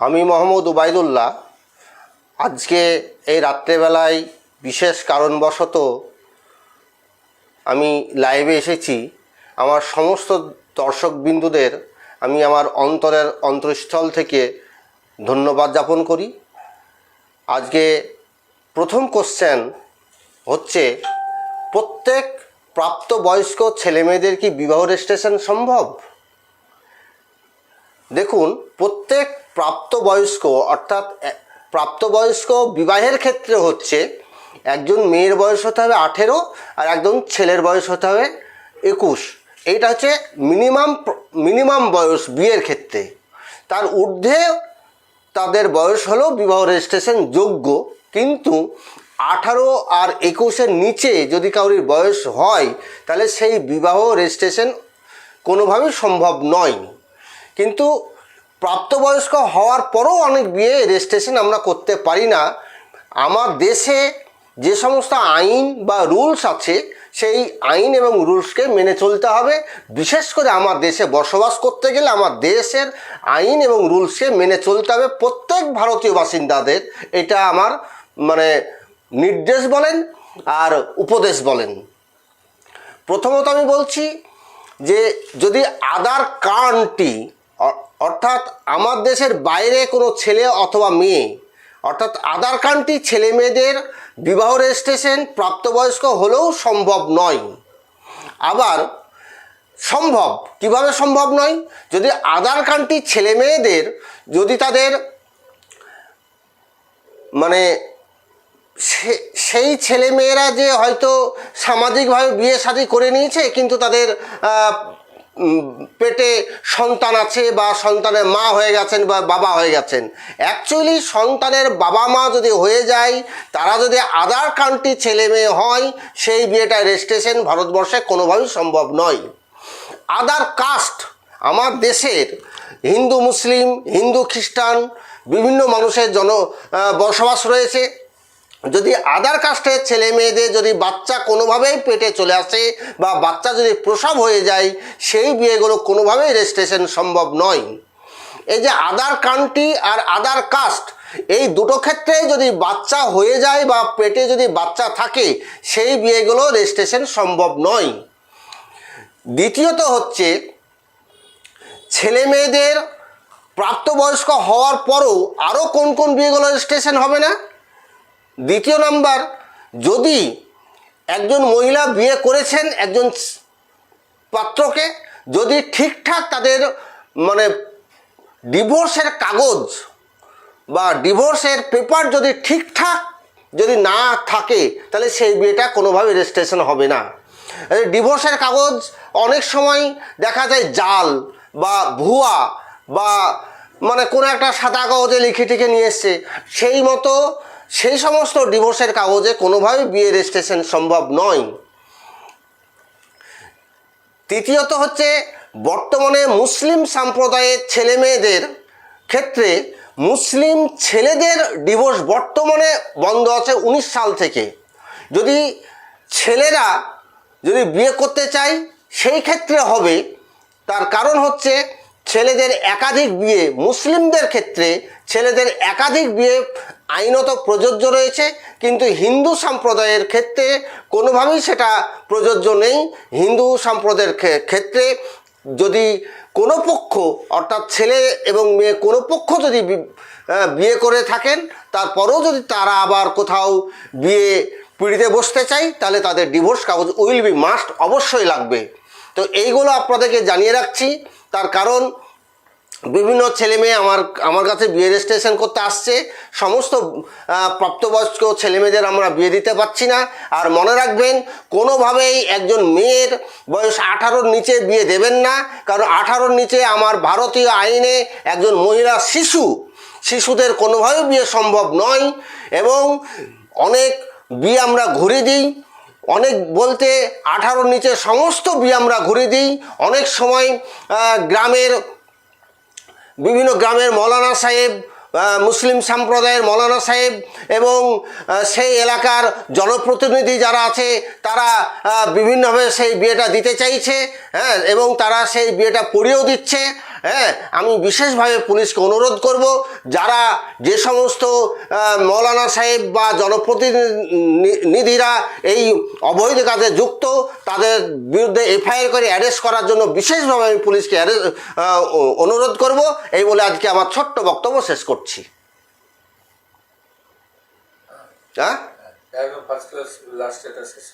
আমি মোহাম্মদ উবাইদুল্লাহ। আজকে এই রাত্রেবেলায় বিশেষ কারণবশত আমি লাইভে এসেছি। আমার সমস্ত দর্শকবিন্দুদের আমি আমার অন্তরের অন্তঃস্থল থেকে ধন্যবাদ জ্ঞাপন করি। আজকে প্রথম কোশ্চেন হচ্ছে, প্রত্যেক প্রাপ্তবয়স্ক ছেলেমেয়েদের কি বিবাহ রেজিস্ট্রেশন সম্ভব? দেখুন, প্রত্যেক প্রাপ্তবয়স্ক, অর্থাৎ প্রাপ্তবয়স্ক বিবাহের ক্ষেত্রে হচ্ছে, একজন মেয়ের বয়স হতে হবে আঠেরো আর একজন ছেলের বয়স হতে হবে একুশ। এইটা হচ্ছে মিনিমাম মিনিমাম বয়স বিয়ের ক্ষেত্রে। তার ঊর্ধ্বে তাদের বয়স হলো বিবাহ রেজিস্ট্রেশন যোগ্য, কিন্তু আঠারো আর একুশের নিচে যদি কারোর বয়স হয়, তাহলে সেই বিবাহ রেজিস্ট্রেশন কোনোভাবেই সম্ভব নয়। কিন্তু প্রাপ্তবয়স্ক হওয়ার পরও অনেক বিয়ে রেজিস্ট্রেশন আমরা করতে পারি না। আমার দেশে যে সমস্ত আইন বা রুলস আছে, সেই আইন এবং রুলসকে মেনে চলতে হবে। বিশেষ করে আমার দেশে বসবাস করতে গেলে আমার দেশের আইন এবং রুলসকে মেনে চলতে হবে। প্রত্যেক ভারতীয় বাসিন্দাদের এটা আমার মানে নির্দেশ বলেন আর উপদেশ বলেন। প্রথমত আমি বলছি যে যদি আধার কার্ডটি অ- অর্থাৎ আমার দেশের বাইরে কোনো ছেলে অথবা মেয়ে, অর্থাৎ আধার কার্ডটি ছেলে মেয়েদের বিবাহ রেজিস্ট্রেশন প্রাপ্তবয়স্ক হলেও সম্ভব নয়। আবার সম্ভব, কীভাবে সম্ভব নয়? যদি আধার কার্ডটি ছেলে মেয়েদের, যদি তাদের মানে সেই ছেলে মেয়েরা যে হয়তো সামাজিকভাবে বিয়ে শাদী করে নিয়েছে, কিন্তু তাদের পেটে সন্তান আছে বা সন্তানের মা হয়ে গেছেন বা বাবা হয়ে গেছেন অ্যাকচুয়ালি সন্তানের বাবা মা যদি হয়ে যায়, তারা যদি আদার কান্ট্রি ছেলে মেয়ে হয়, সেই বিয়েটা রেজিস্ট্রেশন ভারতবর্ষে কোনোভাবেই সম্ভব নয়। আদার কাস্ট আমার দেশের হিন্দু, মুসলিম, হিন্দু, খ্রিস্টান, বিভিন্ন মানুষের জন বসবাস রয়েছে। যদি আদার কাস্টের ছেলে মেয়েদের যদি বাচ্চা কোনোভাবেই পেটে চলে আসে বা বাচ্চা যদি প্রসব হয়ে যায়, সেই বিয়েগুলো কোনোভাবেই রেজিস্ট্রেশন সম্ভব নয়। এই যে আদার কান্ট্রি আর আদার কাস্ট, এই দুটো ক্ষেত্রে যদি বাচ্চা হয়ে যায় বা পেটে যদি বাচ্চা থাকে, সেই বিয়েগুলো রেজিস্ট্রেশন সম্ভব নয়। দ্বিতীয়ত হচ্ছে, ছেলে মেয়েদের প্রাপ্তবয়স্ক হওয়ার পরও আরও কোন কোন বিয়েগুলো রেজিস্ট্রেশন হবে না? দ্বিতীয় নাম্বার, যদি একজন মহিলা বিয়ে করেছেন একজন পাত্রকে, যদি ঠিকঠাক তাদের মানে ডিভোর্সের কাগজ বা ডিভোর্সের পেপার যদি ঠিকঠাক যদি না থাকে, তাহলে সেই বিয়েটা কোনোভাবে রেজিস্ট্রেশন হবে না। ডিভোর্সের কাগজ অনেক সময় দেখা যায় জাল বা ভুয়া বা মানে কোনো একটা সাদা কাগজে লিখে টিখে নিয়ে এসছে। সেই মতো সেই সমস্ত ডিভোর্সের কাগজে কোনোভাবেই বিয়ে রেজিস্ট্রেশন সম্ভব নয়। তৃতীয়ত হচ্ছে, বর্তমানে মুসলিম সম্প্রদায়ের ছেলে মেয়েদের ক্ষেত্রে মুসলিম ছেলেদের ডিভোর্স বর্তমানে বন্ধ আছে উনিশ সাল থেকে। যদি ছেলেরা যদি বিয়ে করতে চায়, সেই ক্ষেত্রে হবে। তার কারণ হচ্ছে ছেলেদের একাধিক বিয়ে, মুসলিমদের ক্ষেত্রে ছেলেদের একাধিক বিয়ে আইনত প্রযোজ্য রয়েছে, কিন্তু হিন্দু সম্প্রদায়ের ক্ষেত্রে কোনোভাবেই সেটা প্রযোজ্য নেই। হিন্দু সম্প্রদায়ের ক্ষেত্রে যদি কোনো পক্ষ, অর্থাৎ ছেলে এবং মেয়ে কোনো পক্ষ যদি বিয়ে করে থাকেন, তারপরেও যদি তারা আবার কোথাও বিয়ে পিড়িতে বসতে চাই তাহলে তাদের ডিভোর্স কাগজ উইল বি মাস্ট অবশ্যই লাগবে। তো এইগুলো আপনাদেরকে জানিয়ে রাখছি। তার কারণ বিভিন্ন ছেলে মেয়ে আমার আমার কাছে বিয়ে রেজিস্ট্রেশন করতে আসছে। সমস্ত প্রাপ্তবয়স্ক ছেলে মেয়েদের আমরা বিয়ে দিতে পারছি না। আর মনে রাখবেন, কোনোভাবেই একজন মেয়ের বয়স আঠারোর নিচে বিয়ে দেবেন না। কারণ আঠারোর নিচে আমার ভারতীয় আইনে একজন মহিলা শিশু, শিশুদের কোনোভাবে বিয়ে সম্ভব নয়। এবং অনেক বিয়ে আমরা ঘুরে দিই। অনেক বলতে আঠারোর নিচে সমস্ত বিয়ে আমরা ঘুরে দিই। অনেক সময় গ্রামের, বিভিন্ন গ্রামের মৌলানা সাহেব মুসলিম সম্প্রদায়ের মৌলানা সাহেব এবং সেই এলাকার জনপ্রতিনিধি যারা আছে, তারা বিভিন্নভাবে সেই বিয়েটা দিতে চাইছে হ্যাঁ এবং তারা সেই বিয়েটা পড়িয়েও দিচ্ছে। হ্যাঁ আমি বিশেষভাবে পুলিশকে অনুরোধ করব, যারা যে সমস্ত মৌলানা সাহেব বা জনপ্রতিনিধিরা এই অবৈধ কাজে যুক্ত, তাদের বিরুদ্ধে এফআইআর করে অ্যারেস্ট করার জন্য বিশেষভাবে আমি পুলিশকে অনুরোধ করব। এই বলে আজকে আমার ছোট্ট বক্তব্য শেষ করছি। হ্যাঁ? ফার্স্ট ক্লাস লাস্ট এটা শেষ